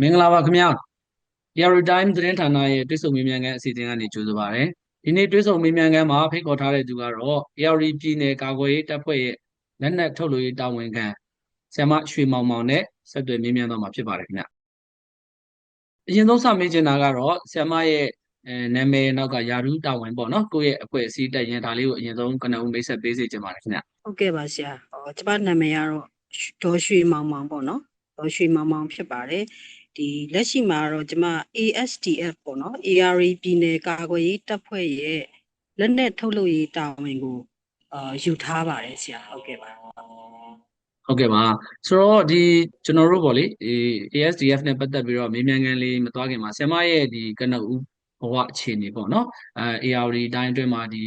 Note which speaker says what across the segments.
Speaker 1: မင်္ဂလာပါခင်ဗျာ Diary Time သတင်းဌာနရဲ့တွဲဆုံမေးမြန်းခန်းအစီအစဉ်ကနေကြိုဆိုပါရစေဒီနေ့တွဲဆုံမေးမြန်းခန်းမှာဖိတ်ခေါ်ထားတဲ့သူကတော့ Diary ပြည်နယ်ကာကွယ်ရေးတပ်ဖွဲ့ရဲ့လက်နက်ထုတ်လို့ရေးတာဝန်ခံဆရာမရွှေမောင်မောင်နဲ့ဆက်သွယ်မေးမြန်းတော့မှာဖြစ်ပါတယ်ခင်ဗျအရင်ဆုံးစမေးချင်တာကတော့ဆရာမရဲ့အဲနာမည်နောက်ကယာရုတာဝန်ပေါ့နော်ကိုယ့်ရဲ့အဖွဲ့အစည်းတက်ရင်ဒါလေးကိုအရင်ဆုံးကနဦးမိတ်ဆက်ပေးစေချင်ပါတယ်ခင်ဗျ
Speaker 2: ဟုတ်ကဲ့ပါဆရာဟောကျမနာမည်ကတော့ဒေါ်ရွှေမောင်မောင်ပေါ့နော်ဒေါ်ရွှေမောင်မောင်ဖြစ်ပါတယ် ဒီလက်ရှိမှာတော့ကျမ ASDF ပေါ့နော် ARA ပြည်နယ်ကာကွယ်ရေးတပ်ဖွဲ့ရဲ့လက်နက်ထုတ်လုပ်ရေးတာဝန်ကိုအာယူထားပါတယ်ဆရာဟုတ်ကဲ့ပါ
Speaker 1: ဟုတ်ကဲ့ပါဆိုတော့ဒီကျွန်တော်တို့ဗောလေဒီ ASDF နဲ့ပတ်သက်ပြီးတော့မေးမြန်းခန်းလေးမသွားခင်မှာဆရာမရဲ့ဒီကနဦးဘဝအခြေအနေပေါ့နော်အဲ ARD တိုင်းအတွင်းမှာဒီ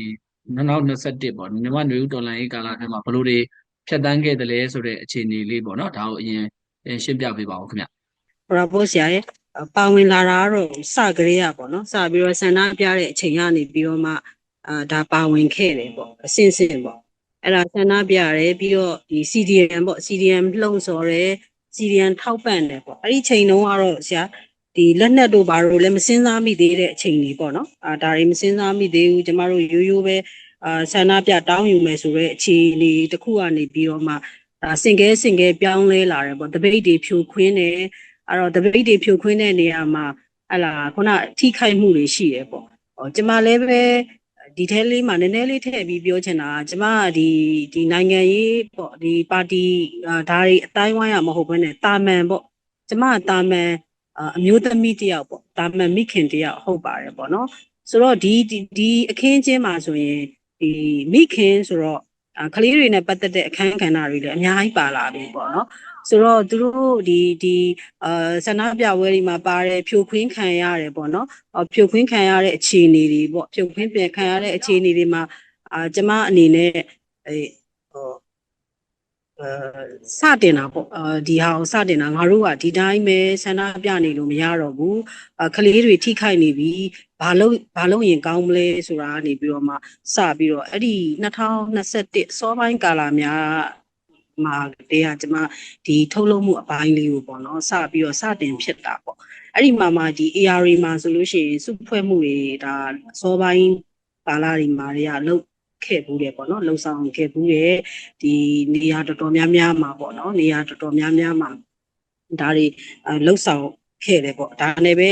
Speaker 1: 2021ပေါ့မြန်မာနွေဦးတော်လှန်ရေးကာလအတွင်းမှာဘယ်လိုတွေဖြတ်တန်းခဲ့တယ်လဲဆိုတဲ့အခြေအနေလေးပေါ့နော်ဒါကိုအရင်ရှင်းပြပေးပါဦးခင်ဗျ
Speaker 2: ဟောဖို့ဆရာရဲ့ပါဝင်လာတာကတော့စကလေးရပေါ့နော်စပြီးတော့ဆန္ဒပြတဲ့အချိန်ကနေပြီးတော့မှအာဒါပါဝင်ခဲ့တယ်ပေါ့အစင်စင်ပေါ့အဲ့ဒါဆန္ဒပြရတယ်ပြီးတော့ဒီ CDM ပေါ့ CDM လှုံ့ဆော်တယ် CDM ထောက်ပံ့တယ်ပေါ့အဲ့ဒီချိန်တုန်းကတော့ဆရာဒီလက်နက်တို့ဘာလို့လဲမစင်းစားမိသေးတဲ့အချိန်ကြီးပေါ့နော်အာဒါတွေမစင်းစားမိသေးဘူးကျမတို့ရိုးရိုးပဲအာဆန္ဒပြတောင်းယူမယ်ဆိုတော့အခြေအနေတစ်ခုကနေပြီးတော့မှဒါစင်ကဲစင်ကဲပြောင်းလဲလာတယ်ပေါ့တပိတ်တွေဖြိုခွင်းတယ် အဲ့တော့တပိတ်တွေဖြိုခွင်းတဲ့နေရာမှာဟလာခုနထိခိုက်မှုတွေရှိတယ်ပေါ့ဟောကျမလည်းပဲဒီထဲလေးမှာနည်းနည်းလေးထည့်ပြီးပြောချင်တာကကျမကဒီဒီနိုင်ငံရေးပေါ့ဒီပါတီအာဒါတွေအတိုင်းဝိုင်းရမဟုတ်ဘဲနဲ့တာမန်ပေါ့ကျမကတာမန်အာအမျိုးသမီးတယောက်ပေါ့တာမန်မိခင်တယောက်ဟုတ်ပါတယ်ပေါ့နော်ဆိုတော့ဒီဒီဒီအခင်းချင်းမှာဆိုရင်ဒီမိခင်ဆိုတော့အာကလေးတွေနဲ့ပတ်သက်တဲ့အခန်းကဏ္ဍတွေလည်းအများကြီးပါလာပြီပေါ့နော် ဆိုတော့သူတို့ဒီဒီအာဆန္ဒပြပွဲတွေမှာပါတယ်ဖြိုခွင်းခံရတယ်ပေါ့နော်အော်ဖြိုခွင်းခံရတဲ့အခြေအနေတွေပေါ့ဖြိုခွင်းပြန်ခံရတဲ့အခြေအနေတွေမှာအာကျမအနေနဲ့အဲဟိုအဲစတင်တာပေါ့အာဒီဟာကိုစတင်တာငါတို့ကဒီတိုင်းပဲဆန္ဒပြနေလို့မရတော့ဘူးအခလေးတွေထိခိုက်နေပြီဘာလို့ဘာလို့ရင်ကောင်းမလဲဆိုတာကနေပြီးတော့မှစပြီးတော့အဲ့ဒီ2021စောပိုင်းကာလများ မှာတည်းကကျမဒီထုတ်လုပ်မှုအပိုင်းလေးကိုပေါ့နော်စပြီးတော့စတင်ဖြစ်တာပေါ့အဲ့ဒီမှာမှဒီ ARA မှာဆိုလို့ရှိရင်စုဖွဲ့မှုတွေဒါစောပိုင်းကာလတွေမှာတွေကလုတ်ခဲ့ဘူးတယ်ပေါ့နော်လှုပ်ဆောင်ခဲ့ဘူးတယ်ဒီနေရာတော်တော်များများမှာပေါ့နော်နေရာတော်တော်များများမှာဒါတွေလှုပ်ဆောင်ခဲ့တယ်ပေါ့ဒါနဲ့ပဲ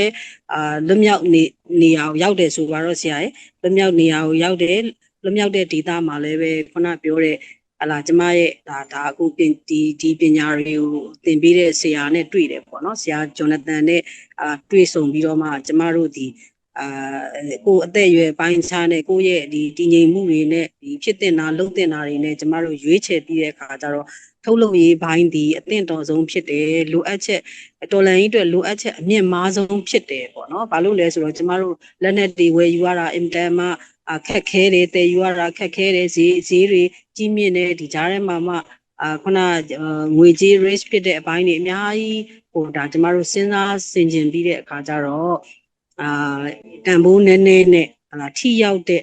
Speaker 2: အာလွတ်မြောက်နေနေရာကိုရောက်တယ်ဆိုတော့ဆရာရဲ့လွတ်မြောက်နေရာကိုရောက်တယ်လွတ်မြောက်တဲ့ဒေသမှာလည်းပဲခုနပြောတဲ့ ဟလာကျမရဲ့ဒါဒါအခုပြင်ဒီဒီပညာတွေကိုသင်ပေးတဲ့ဆရာနဲ့တွေ့တယ်ပေါ့နော်ဆရာဂျွန်နသန်နဲ့အာတွေ့ဆုံပြီးတော့မှကျမတို့ဒီအာကိုအသက်အရွယ်ပိုင်းခြားနဲ့ကိုရဲ့ဒီတည်ငြိမ်မှုတွေနဲ့ဒီဖြစ်တင်တာလုံတင်တာတွေနဲ့ကျမတို့ရွေးချယ်ပြီးတဲ့အခါကျတော့ထုတ်လုပ်ရေးဘိုင်းဒီအသင့်တော်ဆုံးဖြစ်တယ်လိုအပ်ချက်တော်လန်ကြီးအတွက်လိုအပ်ချက်အမြင့်မားဆုံးဖြစ်တယ်ပေါ့နော်ဘာလို့လဲဆိုတော့ကျမတို့လက်နက်တွေဝယ်ယူရတာအင်တန်မှ အခက်ခဲတယ်တည်ယူရတာခက်ခဲတယ်ဈေးဈေးတွေကြီးမြင့်တယ်ဒီကြားထဲမှာမှအာခုနငွေကြေး risk ဖြစ်တဲ့အပိုင်းတွေအများကြီးဟိုဒါကျမတို့စဉ်းစားဆင်ခြင်ပြီးတဲ့အခါကျတော့အာတန်ဖိုးနည်းနည်းနဲ့ဟလာထိရောက်တဲ့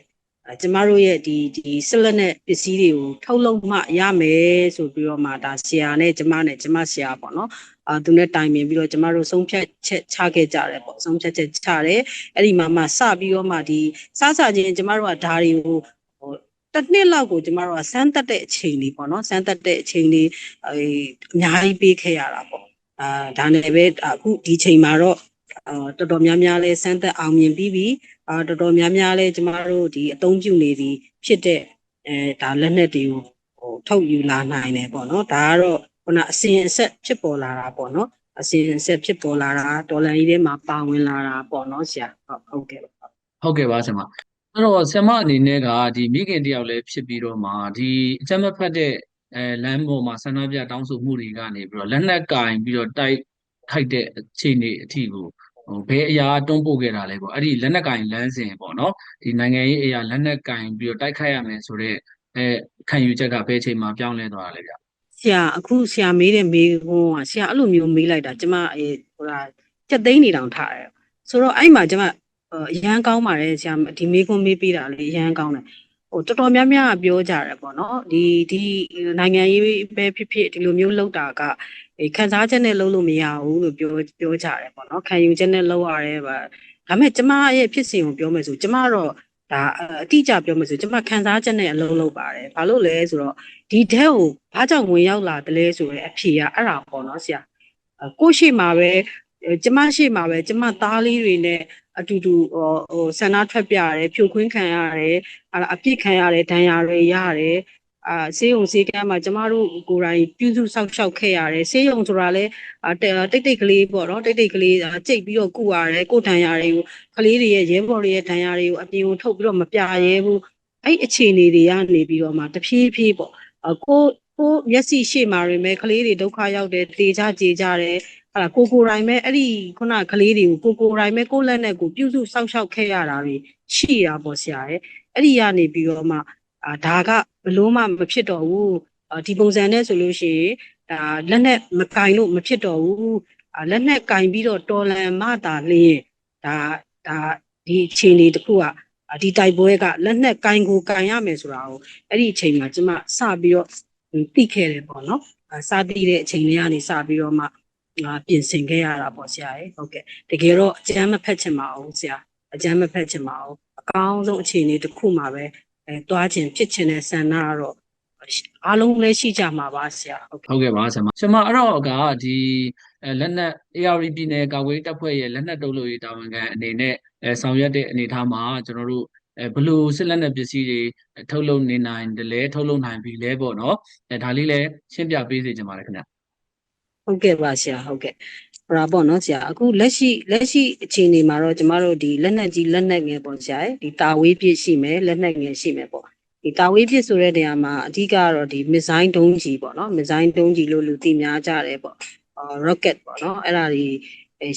Speaker 2: ကျမတို့ရဲ့ဒီဒီဆက်လက်နဲ့ပစ္စည်းတွေကိုထုတ်လုပ်မှရမယ်ဆိုပြီးတော့မှဒါဆရာနဲ့ကျမနဲ့ကျမဆရာပေါ့နော် အာသူနဲ့တိုင်ပင်ပြီးတော့ကျမတို့ဆုံးဖြတ်ချက်ချခဲ့ကြတယ်ပေါ့ဆုံးဖြတ်ချက်ချတယ်အဲ့ဒီမှာမှစပြီးတော့မှဒီစစချင်းကျမတို့ကဓာတွေကိုဟိုတစ်နှစ်လောက်ကိုကျမတို့ကစမ်းသက်တဲ့အချိန်လေးပေါ့နော်စမ်းသက်တဲ့အချိန်လေးအဲအများကြီးပေးခဲ့ရတာပေါ့အာဒါနဲ့ပဲအခုဒီချိန်မှာတော့အာတော်တော်များများလဲစမ်းသက်အောင်မြင်ပြီးပြီအာတော်တော်များများလဲကျမတို့ဒီအသုံးပြုနေသည်ဖြစ်တဲ့အဲဒါလက်နက်တွေကိုဟိုထုတ်ယူလာနိုင်တယ်ပေါ့နော်ဒါကတော့ ခုနအစဉ်အဆက်ဖြစ်ပေါ်လာတာပေါ့နော်အစဉ်အဆက်ဖြစ်ပေါ်လာတာဒေါ်လာကြီးထဲမှာပါဝင်လာတာပေါ့နော်ဆရာဟုတ်ဟုတ်ကဲ့ပါ
Speaker 1: ဟုတ်ကဲ့ပါဆရာမအဲ့တော့ဆရာမအနေနဲ့ကဒီမိခင်တယောက်လည်းဖြစ်ပြီးတော့မှဒီအကြမ်းမဖက်တဲ့အဲလမ်းပေါ်မှာဆန္ဒပြတောင်းဆိုမှုတွေကနေပြီးတော့လက်နက်ကင်ပြီးတော့တိုက်ခိုက်တဲ့အခြေအနေအထိကိုဟိုဘယ်အရာတွန်းပို့ခဲ့တာလဲပေါ့အဲ့ဒီလက်နက်ကင်လမ်းစဉ်ပေါ့နော်ဒီနိုင်ငံရေးအရာလက်နက်ကင်ပြီးတော့တိုက်ခိုက်ရမယ်ဆိုတော့အဲခံယူချက်ကဘယ်အချိန်မှာပြောင်းလဲသွားတာလဲဗျ
Speaker 2: ဆရာအခုဆရာမေးတဲ့မေးခွန်းကဆရာအဲ့လိုမျိုးမေးလိုက်တာကျမအဲဟိုလာစက်သိန်းနေတောင်ထားတယ်ဆိုတော့အဲ့မှာကျမအရန်ကောင်းပါတယ်ဆရာဒီမေးခွန်းမေးပေးတာလေအရန်ကောင်းတယ်ဟဟိုတော်တော်များများပြောကြတယ်ပေါ့နော်ဒီဒီနိုင်ငံရေးပဲဖြစ်ဖြစ်ဒီလိုမျိုးလောက်တာကအဲခံစားချက်နဲ့လုံးလို့မရဘူးလို့ပြောပြောကြတယ်ပေါ့နော်ခံယူချက်နဲ့လုံးရတယ်ဗာဒါပေမဲ့ကျမရဲ့ဖြစ်စဉ်ကိုပြောမယ်ဆိုကျမတော့ ဒါအတိအကျပြောမယ်ဆိုကျမခံစားချက်နဲ့အလုံးလုံးပါတယ်ဘာလို့လဲဆိုတော့ဒီထဲကိုဘာကြောင့်ဝင်ရောက်လာတယ်လဲဆိုရဲအဖြေကအဲ့ဒါပေါ့နော်ဆရာကိုရှိမှာပဲကျမရှိမှာပဲကျမသားလေးတွေနဲ့အတူတူဟိုဟိုဆန္ဒထွက်ပြရတယ်ဖြိုခွင်းခံရတယ်အဲ့အပြစ်ခံရတယ်ဒဏ်ရာတွေရတယ် အာဆေးရုံဆေးကမ်းမှာကျမတို့ကိုယ်တိုင်ပြုစုဆောက်ရှောက်ခဲ့ရတယ်ဆေးရုံဆိုတာလဲတိတ်တိတ်ကလေးပေါ့နော်တိတ်တိတ်ကလေးကြိတ်ပြီးတော့ကုရတယ်ကိုယ်ဒဏ်ရာတွေကိုကလေးတွေရဲ့ရဲဘော်တွေရဲ့ဒဏ်ရာတွေကိုအပြင်ကိုထုတ်ပြီးတော့မပြရဲဘူးအဲ့အခြေအနေတွေကနေပြီးတော့မှတဖြည်းဖြည်းပေါ့ကိုကိုမျက်စိရှေ့မှာတွင်ပဲကလေးတွေဒုက္ခရောက်တယ်တေကြကြေကြတယ်ဟာကိုကိုတိုင်းပဲအဲ့ဒီခုနကလေးတွေကိုကိုကိုတိုင်းပဲကိုလက်နဲ့ကိုပြုစုစောင့်ရှောက်ခဲ့ရတာတွေရှိရပေါ့ဆရာရဲ့အဲ့ဒီကနေပြီးတော့မှ အာဒါကဘလို့မှမဖြစ်တော့ဘူးဒီပုံစံနဲ့ဆိုလို့ရှိရင်ဒါလက်နဲ့မကင်လို့မဖြစ်တော့ဘူးလက်နဲ့ကင်ပြီးတော့တော်လန်မတာလင်းဒါဒါဒီအခြေအနေတခုကဒီတိုက်ပွဲကလက်နဲ့ကင်ကိုကင်ရမယ်ဆိုတာကိုအဲ့ဒီအချိန်မှာကျမစပြီးတော့သိခဲ့တယ်ပေါ့နော်စသိတဲ့အချိန်လေးကနေစပြီးတော့မှငါပြင်ဆင်ခဲ့ရတာပေါ့ဆရာရေဟုတ်ကဲ့တကယ်တော့အကျမ်းမဖက်ချင်ပါဘူးဆရာအကျမ်းမဖက်ချင်ပါဘူးအကောင်းဆုံးအခြေအနေတစ်ခုမှာပဲ အဲတွားခြင်းဖြစ်ခြင်းတဲ့ဆန္ဒကတော့အားလုံးလည်းရှိကြမှာပါဆရာဟုတ်ကဲ့
Speaker 1: ဟုတ်ကဲ့ပါဆရာမဆရာမအဲ့တော့ကဒီလက်နက် AR ပြည်နယ်ကာကွယ်တပ်ဖွဲ့ရဲ့လက်နက်တုပ်လို့ရေးတာဝန်ခံအနေနဲ့ဆောင်ရွက်တဲ့အနေအထားမှာကျွန်တော်တို့အဲဘလို့စစ်လက်နက်ပစ္စည်းတွေထုတ်လုပ်နေနိုင်တယ်လဲထုတ်လုပ်နိုင်ပြီလဲပေါ့နော်အဲဒါလေးလည်းရှင်းပြပေးစေချင်ပါတယ်ခင်ဗျ
Speaker 2: ဟုတ်ကဲ့ပါဆရာဟုတ်ကဲ့ ဟောပေါ့နော်ဆရာအခုလက်ရှိလက်ရှိအခြေအနေမှာတော့ကျမတို့ဒီလက်နက်ကြီးလက်နက်ငယ်ပေါ့ဆရာဒီတာဝေးပြစ်ရှိမယ်လက်နက်ငယ်ရှိမယ်ပေါ့ဒီတာဝေးပြစ်ဆိုတဲ့နေရာမှာအဓိကတော့ဒီမစ်ဇိုင်းဒုံးကြီးပေါ့နော်မစ်ဇိုင်းဒုံးကြီးလို့လူသိများကြတယ်ပေါ့အော် rocket ပေါ့နော်အဲ့ဒါတွေ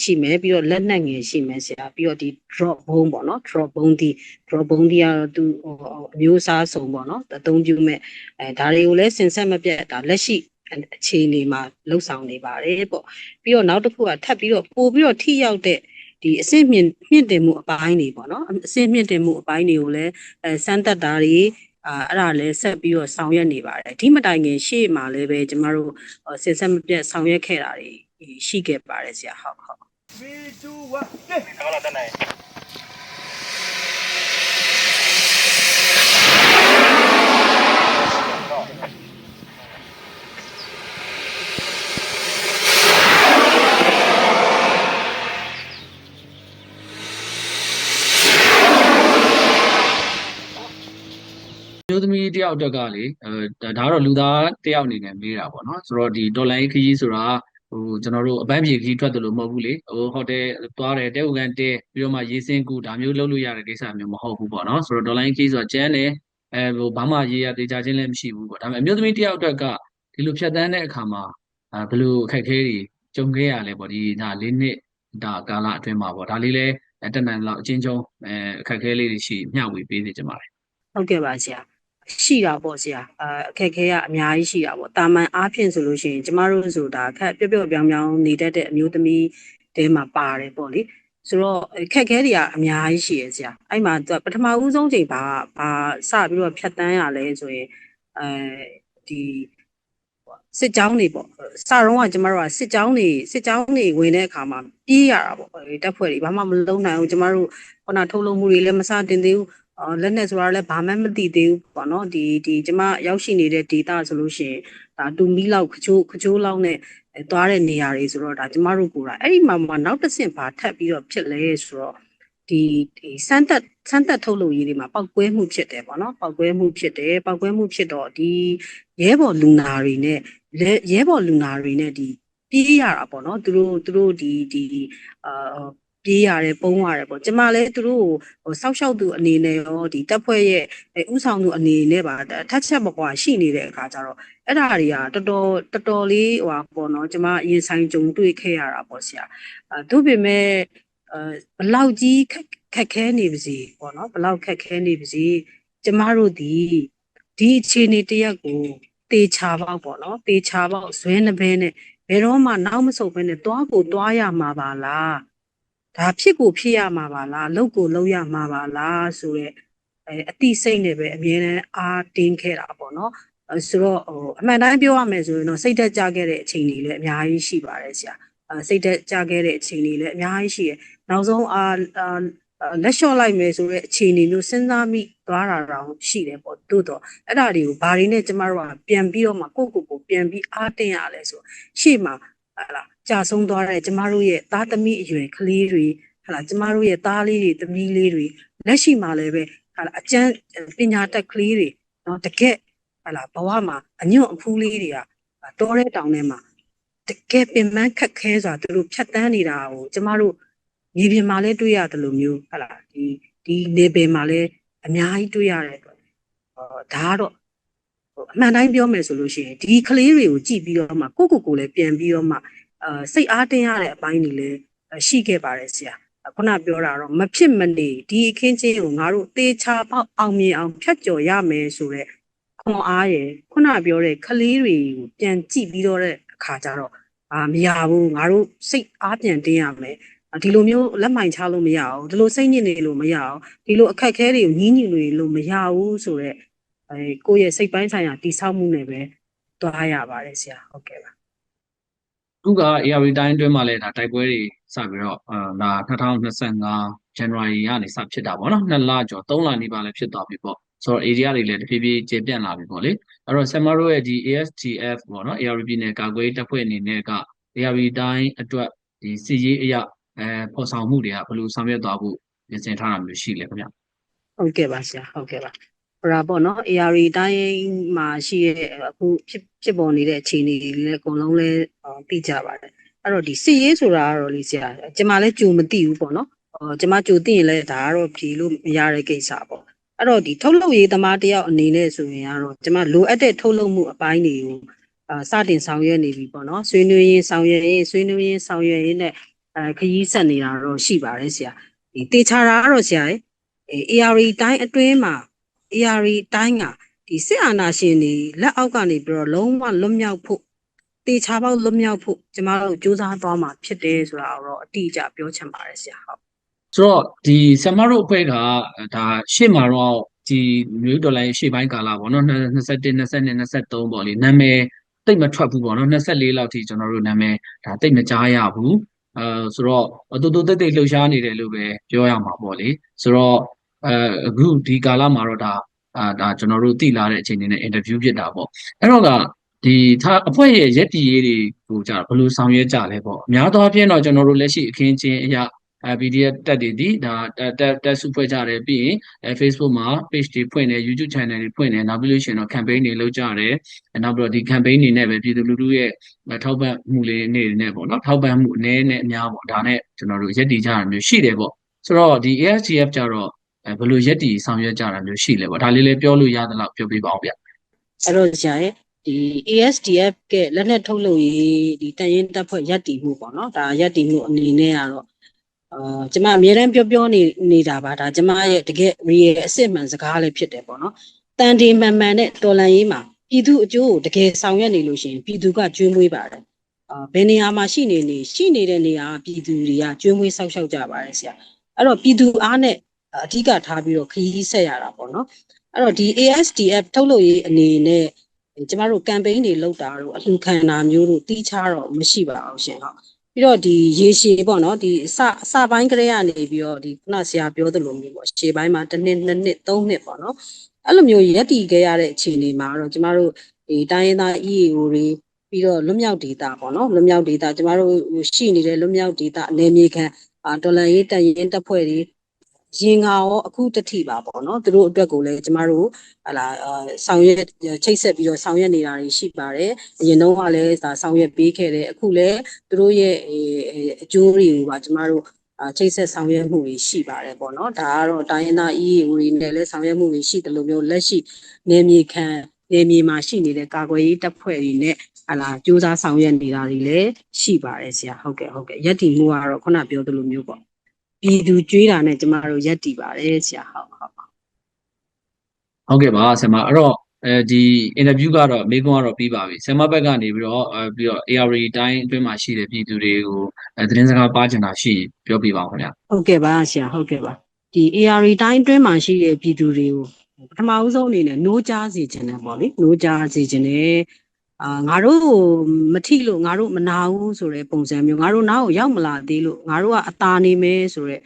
Speaker 2: ရှိမယ်ပြီးတော့လက်နက်ငယ်ရှိမယ်ဆရာပြီးတော့ဒီ drop ဘုံပေါ့နော် drop ဘုံဒီ drop ဘုံဒီကတော့သူဟိုအမျိုးအစားစုံပေါ့နော်အသုံးပြုမဲ့အဲဒါတွေကိုလည်းစင်ဆက်မပြတ်ဒါလက်ရှိ အခြေအနေမှာလှုပ်ဆောင်နေပါတယ်ပေါ့ပြီးတော့နောက်တစ်ခုကထပ်ပြီးတော့ပို့ပြီးတော့ထိရောက်တဲ့ဒီအစစ်မြင့်မြင့်တင်မှုအပိုင်းတွေပေါ့နော်အစစ်မြင့်တင်မှုအပိုင်းတွေကိုလည်းအဲစမ်းသက်တာတွေအာအဲ့ဒါလည်းဆက်ပြီးတော့ဆောင်ရွက်နေပါတယ်ဒီမတိုင်ခင်ရှေ့မှာလည်းပဲကျမတို့စင်ဆက်မပြတ်ဆောင်ရွက်ခဲ့တာတွေရှိခဲ့ပါတယ်ဆရာဟုတ်ဟုတ်
Speaker 3: 3 2 1 တနိုင်
Speaker 1: မျိုးသမီးတယောက်အတွက်ကလေအဲဒါကတော့လူသားတယောက်အနေနဲ့မေးတာပေါ့နော်ဆိုတော့ဒီဒေါ်လာခကြီးဆိုတာဟိုကျွန်တော်တို့အပန်းဖြေခကြီးထွက်တယ်လို့မဟုတ်ဘူးလေဟိုဟိုတယ်သွားတယ်တဲဥကန်တဲပြီးတော့မှရေးစင်းကူဒါမျိုးလုပ်လို့ရတဲ့ကိစ္စမျိုးမဟုတ်ဘူးပေါ့နော်ဆိုတော့ဒေါ်လာခကြီးဆိုတာကျန်းတယ်အဲဟိုဘာမှရေးရသေးချခြင်းလည်းမရှိဘူးပေါ့ဒါပေမဲ့အမျိုးသမီးတယောက်အတွက်ကဒီလိုဖြတ်တန်းတဲ့အခါမှာအဲဘယ်လိုအခက်အခဲတွေကြုံခဲ့ရလဲပေါ့ဒီဒါလေးနှစ်ဒါကာလအတွင်းမှာပေါ့ဒါလေးလည်းတက်နိုင်လောက်အချင်းချင်းအဲအခက်အခဲလေးတွေရှိမျှဝေပေးနေကြပါတယ်
Speaker 2: ဟုတ်ကဲ့ပါဆရာ ရှိတာပေါ့ဆရာအဲအခက်ခဲကအများကြီးရှိတာပေါ့တာမန်အားဖြင့်ဆိုလို့ရှိရင်ကျမတို့ဆိုတာခက်ပျော့ပျော့ပြောင်းပြောင်းနေတတ်တဲ့အမျိုးသမီးတဲမှာပါတယ်ပေါ့လေဆိုတော့ခက်ခဲတွေကအများကြီးရှိရဆရာအဲ့မှာပထမဦးဆုံးချိန်ဘာဘာစပြီးတော့ဖြတ်တန်းရလဲဆိုရင်အဲဒီစစ်ကြောင်းတွေပေါ့စတော့ကကျမတို့ကစစ်ကြောင်းတွေစစ်ကြောင်းတွေဝင်တဲ့အခါမှာပြေးရတာပေါ့တပ်ဖွဲ့တွေဘာမှမလုံးနိုင်ဘူးကျမတို့ခုနထုတ်လုပ်မှုတွေလည်းမစတင်သေးဘူးအော် လက်နဲ့ဆိုတာလည်းဘာမှမသိသေးဘူးပေါ့နော်ဒီဒီကျမရောက်ရှိနေတဲ့ data ဆိုလို့ရှိရင်ဒါတူမီလောက်ခချိုးခချိုးလောက်နဲ့သွားတဲ့နေရာတွေဆိုတော့ဒါကျမတို့ကိုယ်တိုင်အဲ့ဒီမှာမှနောက်တစ်ဆင့်ဘာထပ်ပြီးတော့ဖြစ်လဲဆိုတော့ဒီဒီစမ်းသက်စမ်းသက်ထုတ်လုပ်ရေးတွေမှာပောက်ကွဲမှုဖြစ်တယ်ပေါ့နော်ပောက်ကွဲမှုဖြစ်တယ်ပောက်ကွဲမှုဖြစ်တော့ဒီရဲဘော်လူနာတွေနဲ့ရဲဘော်လူနာတွေနဲ့ဒီပြေးရတာပေါ့နော်သူတို့သူတို့ဒီဒီအာ ပြေးရတယ်ပုံးရတယ်ပေါ့ကျမလည်းသူတို့ဟိုစောက်ရှောက်သူအနေနဲ့ရောဒီတက်ဖွဲ့ရဲ့ဥဆောင်သူအနေနဲ့ပါထက်ချက်မကွာရှိနေတဲ့အခါကျတော့အဲ့ဒါတွေကတော်တော်တော်တော်လေးဟိုပါပေါ့နော်ကျမအရင်ဆိုင်ကြုံတွေ့ခဲ့ရတာပေါ့ဆရာအဲသူပေမဲ့အဲဘလောက်ကြီးခက်ခဲနေပါစေပေါ့နော်ဘလောက်ခက်ခဲနေပါစေကျမတို့ဒီဒီအခြေအနေတရက်ကိုတေချာပေါက်ပေါ့နော်တေချာပေါက်ဇွဲနှဘဲနဲ့ဘယ်တော့မှနောက်မဆုတ်ဘဲနဲ့တွားကိုတွားရမှာပါလား ဒါဖြစ်ကိုဖြစ်ရမှာပါလားလုပ်ကိုလုပ်ရမှာပါလားဆိုတော့အဲအတိစိတ်နဲ့ပဲအမြဲတမ်းအားတင်းခဲ့တာပေါ့နော်အဲဆိုတော့ဟိုအမှန်တိုင်းပြောရမယ်ဆိုရင်တော့စိတ်သက်ကြခဲ့တဲ့အချိန်တွေလည်းအများကြီးရှိပါတယ်ဆရာအဲစိတ်သက်ကြခဲ့တဲ့အချိန်တွေလည်းအများကြီးရှိရယ်နောက်ဆုံးအာအာလက်လျှော့လိုက်မယ်ဆိုတဲ့အခြေအနေမျိုးစဉ်းစားမိသွားတာတောင်ရှိတယ်ပေါ့တိုးတော့အဲ့ဒါတွေကိုဘာတွေနဲ့ကျမတို့ကပြန်ပြီးတော့မှကိုယ့်ကိုယ်ကိုပြန်ပြီးအားတင်းရလဲဆိုရှေ့မှာဟာလာ ကြာဆုံးသွားတဲ့ကျမတို့ရဲ့သားသမီးအရွယ်ကလေးတွေဟာလာကျမတို့ရဲ့သားလေးတွေသမီးလေးတွေလက်ရှိမှာလည်းပဲဟာလာအကျန်းပညာတက်ကလေးတွေနော်တကက်ဟာလာဘဝမှာအညွန့်အဖူးလေးတွေကတောတဲ့တောင်ထဲမှာတကယ်ပင်ပန်းခက်ခဲစွာသူတို့ဖြတ်တန်းနေတာကိုကျမတို့မြေပြင်မှာလည်းတွေ့ရတယ်လို့မျိုးဟာလာဒီဒီနေပင်မှာလည်းအများကြီးတွေ့ရတဲ့အတွက်ဟောဒါကတော့ဟိုအမှန်တိုင်းပြောမယ်ဆိုလို့ရှိရင်ဒီကလေးတွေကိုကြည့်ပြီးတော့မှကိုယ့်ကိုယ်ကိုယ်လည်းပြန်ပြီးတော့မှ အာစိတ်အားတင်းရတဲ့အပိုင်းတွေလည်းရှိခဲ့ပါတယ်ဆရာခုနပြောတာတော့မဖြစ်မနေဒီအခင်းချင်းကိုငါတို့သေချာပေါက်အောင်မြင်အောင်ဖြတ်ကျော်ရမယ်ဆိုတော့ခွန်အားရယ်ခုနပြောတဲ့ကလေးတွေကိုပြန်ကြည့်ပြီးတော့တဲ့အခါကျတော့အာမရဘူးငါတို့စိတ်အားပြန်တင်းရမယ်ဒီလိုမျိုးလက်မှန်ချလို့မရအောင်ဒီလိုစိတ်ညစ်နေလို့မရအောင်ဒီလိုအခက်အခဲတွေကိုညှင်းညူလို့မရဘူးဆိုတော့အဲကိုယ့်ရဲ့စိတ်ပိုင်းဆိုင်ရာတိဆောက်မှုနဲ့ပဲသွားရပါတယ်ဆရာဟုတ်ကဲ့ပါ
Speaker 1: အ ခုက AR တိုင်းအတွင်းမှာလည်းဒါတိုက်ပွဲတွေစပြီးတော့အာဒါ2025 January ကနေစဖြစ်တာပေါ့နော်နှစ်လကျော်သုံးလနီးပါးလည်းဖြစ်သွားပြီပေါ့ဆိုတော့ area တွေလည်းတဖြည်းဖြည်းကျေပြန့်လာပြီပေါ့လေအဲ့တော့ဆမ်မာတို့ရဲ့ဒီ ASTF ပေါ့နော် AR ပြည်နယ်ကာကွယ်တပ်ဖွဲ့အနေနဲ့က AR တိုင်းအတွက်ဒီစီရေးအရာအဲပေါ်ဆောင်မှုတွေကဘယ်လိုဆောင်ရွက်သွားဖို့ပြင်ဆင်ထားတာမျိုးရှိလဲခင်ဗျ
Speaker 2: ဟုတ်ကဲ့ပါဆရာဟုတ်ကဲ့ပါဟို ဒါပေါ့နော် AR တိုင်းမှာရှိတဲ့အခုဖြစ်ဖြစ်ပေါ်နေတဲ့အခြေအနေတွေလည်းအကုန်လုံးလည်းသိကြပါတယ်အဲ့တော့ဒီစစ်ရေးဆိုတာကတော့လေဆရာကျွန်မလည်းကြုံမသိဘူးပေါ့နော်ဟောကျွန်မကြုံသိရင်လည်းဒါကတော့ဖြေလို့မရတဲ့ကိစ္စပေါ့အဲ့တော့ဒီထုတ်လုပ်ရေးသမားတယောက်အနေနဲ့ဆိုရင်ကတော့ကျွန်မလိုအပ်တဲ့ထုတ်လုပ်မှုအပိုင်းတွေကိုအာစတင်ဆောင်ရွက်နေပြီပေါ့နော်ဆွေးနွေးရင်းဆောင်ရွက်ရင်းဆွေးနွေးရင်းဆောင်ရွက်ရင်းနဲ့အဲခရီးဆက်နေတာတော့ရှိပါတယ်ဆရာဒီတေချာတာကတော့ဆရာရေ AR တိုင်းအတွင်းမှာ AR တိုင်းကဒီစစ်အာဏာရှင်တွေလက်အောက်ကနေပြီးတော့လုံးဝလွတ်မြောက်ဖို့တေချာပေါက်လွတ်မြောက်ဖို့ကျမတို့စူးစမ်းသွားမှာဖြစ်တယ်ဆိုတာတော့အတိအကျပြောချင်ပါတယ်ဆရာဟုတ်
Speaker 1: ဆိုတော့ဒီဆမ်မာတို့အဖွဲ့ကဒါရှေ့မှာတော့ဒီမျိုးဒေါ်လာရှေ့ပိုင်းကာလပေါ့နော်21 22 23ပေါ့လေနာမည်တိတ်မထွက်ဘူးပေါ့နော်24လောက်ထိကျွန်တော်တို့နာမည်ဒါတိတ်မကြားရဘူးအဲဆိုတော့တူတူတိတ်တိတ်လှုပ်ရှားနေတယ်လို့ပဲပြောရမှာပေါ့လေဆိုတော့ အဲအခုဒီကာလမှာတော့ဒါအာဒါကျွန်တော်တို့သိလာတဲ့အချိန်နဲ့အင်တာဗျူးဖြစ်တာပေါ့အဲ့တော့ကဒီထားအဖွဲ့ရဲ့ရက်တီရေးတွေကိုじゃဘယ်လိုဆောင်ရွက်ကြလဲပေါ့အများသောအားဖြင့်တော့ကျွန်တော်တို့လက်ရှိအခင်းချင်းအရာအဲ PDF တက်တွေဒီဒါတက်တက်စုဖွဲ့ကြတယ်ပြီးရင်အဲ Facebook မှာ page တွေဖွင့်တယ် YouTube channel တွေဖွင့်တယ်နောက်ပြီးလို့ရှိရင်တော့ campaign တွေလုပ်ကြတယ်နောက်ပြီးတော့ဒီ campaign တွေနဲ့ပဲပြည်သူလူထုရဲ့ထောက်ပံ့မှုလေးနေနဲ့ပေါ့နော်ထောက်ပံ့မှုအနည်းနဲ့အများပေါ့ဒါနဲ့ကျွန်တော်တို့ရက်တီကြတာမျိုးရှိတယ်ပေါ့ဆိုတော့ဒီ ASGF ကြတော့ အဲဘယ်လိုရက်တီဆောင်ရွက်ကြတာမျိုးရှိလဲပေါ့ဒါလေးလည်းပြောလို့ရသလောက်ပြောပြပါအောင်ဗျ
Speaker 2: အဲ့တော့ဆရာရဲ့ဒီ ASDF ကလက်နက်ထုတ်လုပ်ရေးဒီတန်ရင်တပ်ဖွဲ့ရပ်တည်မှုပေါ့နော်ဒါရပ်တည်မှုအနေနဲ့ကတော့အာကျမအများတန်းပြောပြောနေနေတာပါဒါကျမရဲ့တကယ် real အစစ်မှန်စကားလည်းဖြစ်တယ်ပေါ့နော်တန်တီမှန်မှန်နဲ့တော်လန်ရေးမှာပြည်သူအကျိုးကိုတကယ်ဆောင်ရွက်နေလို့ရှိရင်ပြည်သူကကျွေးမွေးပါတယ်အာဘယ်နေရာမှာရှိနေနေရှိနေတဲ့နေရာပြည်သူတွေကကျွေးမွေးဆောက်ရှောက်ကြပါတယ်ဆရာအဲ့တော့ပြည်သူအားနဲ့ အဓိကထားပြီးတော့ခရီးဆက်ရတာပေါ့နော်အဲ့တော့ဒီ ASDF ထုတ်လုပ်ရေးအနေနဲ့ကျမတို့ campaign တွေလုပ်တာတို့အလှခံတာမျိုးတို့တီးခြားတော့မရှိပါဘူးရှင်ဟုတ်ပြီးတော့ဒီရေရှည်ပေါ့နော်ဒီအစအစပိုင်းကလေးကနေပြီးတော့ဒီခုနဆရာပြောသလိုမျိုးပေါ့ရှေ့ပိုင်းမှာတစ်နှစ်နှစ်နှစ်သုံးနှစ်ပေါ့နော်အဲ့လိုမျိုးရက်တည်ခဲ့ရတဲ့အခြေအနေမှာတော့ကျမတို့ဒီတိုင်းရင်းသား EAO တွေပြီးတော့လွတ်မြောက်ဒေတာပေါ့နော်လွတ်မြောက်ဒေတာကျမတို့ရှိနေတဲ့လွတ်မြောက်ဒေတာအနေမြေခံအာဒေါ်လာရေးတန်ရင်တပ်ဖွဲ့တွေ ရင်ငါရောအခုတတိပါပေါ့နော်သူတို့အတွက်ကိုလည်းကျမတို့ဟလာဆောင်ရွက်ချိတ်ဆက်ပြီးတော့ဆောင်ရွက်နေတာတွေရှိပါတယ်အရင်တုန်းကလည်းဒါဆောင်ရွက်ပေးခဲ့တယ်အခုလည်းသူတို့ရဲ့အကျိုးတွေကိုပါကျမတို့အချိတ်ဆက်ဆောင်ရွက်မှုတွေရှိပါတယ်ပေါ့နော်ဒါကတော့တိုင်းရင်းသား EAO တွေနဲ့လည်းဆောင်ရွက်မှုတွေရှိတယ်လို့မျိုးလက်ရှိနေမြေခံနေမြေမှာရှိနေတဲ့ကာကွယ်ရေးတပ်ဖွဲ့တွေနဲ့ဟလာစူးစမ်းဆောင်ရွက်နေတာတွေလည်းရှိပါတယ်ဆရာဟုတ်ကဲ့ဟုတ်ကဲ့ရက်တီမှုကတော့ခုနပြောသလိုမျိုးပေါ့ ပြည်သူကြွေးတာနဲ့ကျမတို့ရက်တည်ပါတယ်ဆရာဟုတ်ဟုတ်
Speaker 1: ဟုတ်ကဲ့ပါဆရာမအဲ့တော့အဲဒီ interview ကတော့မေးခွန်းကတော့ပြီးပါပြီဆရာမဘက်ကနေပြီးတော့အဲပြီးတော့ AR တိုင်းအတွင်းမှာရှိတဲ့ပြည်သူတွေကိုအဲသတင်းစကားပါချင်တာရှိပြောပြပါဦးခင်ဗျာ
Speaker 2: ဟုတ်ကဲ့ပါဆရာဟုတ်ကဲ့ပါဒီဒီ AR တိုင်းအတွင်းမှာရှိတဲ့ပြည်သူတွေကိုပထမဦးဆုံးအနေနဲ့နိုးကြားစေခြင်းနဲ့ပေါ့လေနိုးကြားစေခြင်းနဲ့ အာငါတို့ကိုမထိလို့ငါတို့မနာဘူးဆိုတဲ့ပုံစံမျိုးငါတို့နားကိုရောက်မလာသေးလို့ငါတို့ကအသာနေမယ်ဆိုတဲ့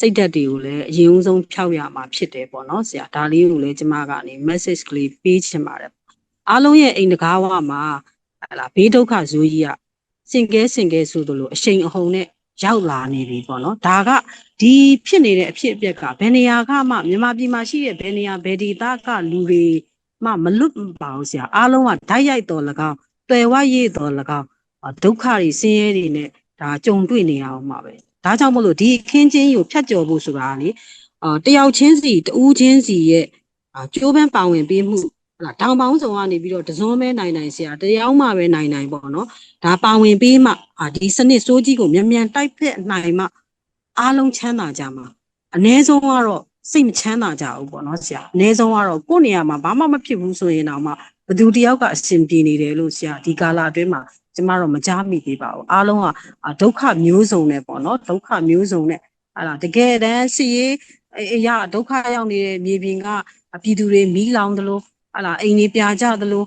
Speaker 2: စိတ်ဓာတ်တွေကိုလည်းအရင်ဦးဆုံးဖျောက်ရမှာဖြစ်တယ်ပေါ့နော်ဆရာဒါလေးကိုလည်းကျမကနေ message ကလေးပေးချင်ပါတယ်အားလုံးရဲ့အိမ်တကားဝမှာဟလာဘေးဒုက္ခဇိုးကြီးကစင်ကဲစင်ကဲဆိုသလိုအရှိန်အဟုန်နဲ့ရောက်လာနေပြီပေါ့နော်ဒါကဒီဖြစ်နေတဲ့အဖြစ်အပျက်ကဘယ်နေရာကမှမြန်မာပြည်မှာရှိတဲ့ဘယ်နေရာဘယ်ဒေသကလူတွေ မှမလွတ်ပါဘူးဆရာအားလုံးကဓာတ်ရိုက်တော်၎င်းတွယ်ဝရည်တော်၎င်းအာဒုက္ခတွေဆင်းရဲတွေနဲ့ဒါကြုံတွေ့နေရအောင်မှာပဲဒါကြောင့်မို့လို့ဒီအခင်းချင်းကိုဖြတ်ကျော်ဖို့ဆိုတာကလေအာတယောက်ချင်းစီတဦးချင်းစီရဲ့အာကြိုးပမ်းပါဝင်ပေးမှုဟလာတောင်ပေါင်းစုံကနေပြီးတော့တစုံမဲနိုင်နိုင်ဆရာတရားမှပဲနိုင်နိုင်ပေါ့နော်ဒါပါဝင်ပေးမှအာဒီစနစ်စိုးကြီးကိုမြန်မြန်တိုက်ဖက်နိုင်မှအားလုံးချမ်းသာကြမှာအ ਨੇ ဆုံးကတော့ စိတ်မချမ်းသာကြဘူးပေါ့နော်ဆရာအ ਨੇ ဆုံးကတော့ကိုယ့်နေရာမှာဘာမှမဖြစ်ဘူးဆိုရင်တော့မှဘယ်သူတယောက်ကအဆင်ပြေနေတယ်လို့ဆရာဒီကာလအတွင်းမှာကျမတို့မကြားမိသေးပါဘူးအားလုံးကအာဒုက္ခမျိုးစုံနဲ့ပေါ့နော်ဒုက္ခမျိုးစုံနဲ့ဟာလာတကယ်တမ်းစီရေးအရာဒုက္ခရောက်နေတဲ့မြေပြင်ကပြည်သူတွေမီးလောင်သလိုဟာလာအိမ်တွေပြာကျသလို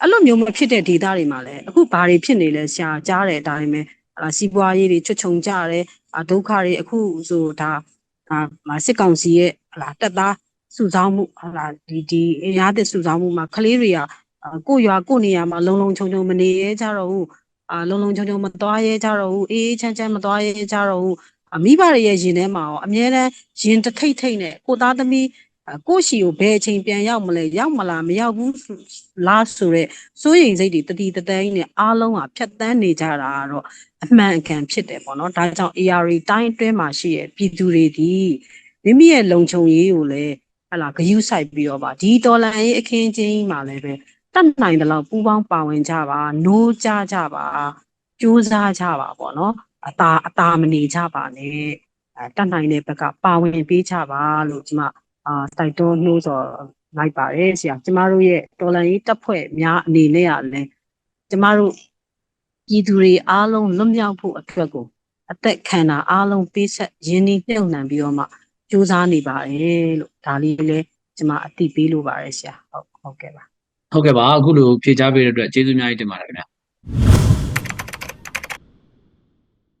Speaker 2: အဲ့လိုမျိုးမဖြစ်တဲ့ဒေသတွေမှာလည်းအခုဘာတွေဖြစ်နေလဲဆရာကြားတဲ့အတိုင်းပဲဟာလာစီးပွားရေးတွေချွတ်ချုံကြတယ်အာဒုက္ခတွေအခုဆိုဒါ အာမစစ်ကောင်စီရဲ့ဟာလာတက်သားစုဆောင်းမှုဟာလာဒီဒီအင်အားသစ်စုဆောင်းမှုမှာကလေးတွေကအာကိုယ့်ရွာကိုယ့်နေရာမှာလုံလုံခြုံခြုံမနေရဲကြတော့ဘူးအာလုံလုံခြုံခြုံမသွားရဲကြတော့ဘူးအေးအေးချမ်းချမ်းမသွားရဲကြတော့ဘူးအမိဘတွေရဲ့ရင်ထဲမှာရောအမြဲတမ်းရင်တထိတ်ထိတ်နဲ့ကိုသားသမီးအာ ကိုရှိကိုဘယ်အချိန်ပြန်ရောက်မလဲရောက်မလားမရောက်ဘူးလားဆိုတော့စိုးရိမ်စိတ်တွေတတိတတိုင်းနဲ့အားလုံးကဖြတ်တန်းနေကြတာတော့အမှန်အကန်ဖြစ်တယ်ပေါ့နော်ဒါကြောင့် AR တိုင်းအတွင်းမှာရှိရဲ့ပြည်သူတွေဒီမိမိရဲ့လုံခြုံရေးကိုလည်းဟလာဂယုဆိုင်ပြီးတော့ပါဒီတော်လန်ရေးအခင်းချင်းမှာလည်းပဲတတ်နိုင်တယ်လို့ပူပေါင်းပါဝင်ကြပါ노ကြကြပါကြိုးစားကြပါပေါ့နော်အသာအသာမနေကြပါနဲ့တတ်နိုင်တဲ့ဘက်ကပါဝင်ပေးကြပါလို့ကျွန်မ အာတိုက်တွန်းနှိုးဆော်လိုက်ပါတယ်ဆရာကျမတို့ရဲ့တော်လန်ရေးတပ်ဖွဲ့များအနေနဲ့ကလည်းကျမတို့ပြည်သူတွေအားလုံးလွတ်မြောက်ဖို့အတွက်ကိုအသက်ခံတာအားလုံးပေးဆက်ရင်းနှီးမြှုပ်နှံပြီးတော့မှစူးစမ်းနေပါတယ်လို့ဒါလေးလည်းကျမအသိပေးလိုပါတယ်ဆရာဟုတ်ဟုတ်ကဲ့ပါ
Speaker 1: ဟုတ်ကဲ့ပါအခုလိုဖြေချပေးတဲ့အတွက်ကျေးဇူးအများကြီးတင်ပါတယ်ခင်ဗျာ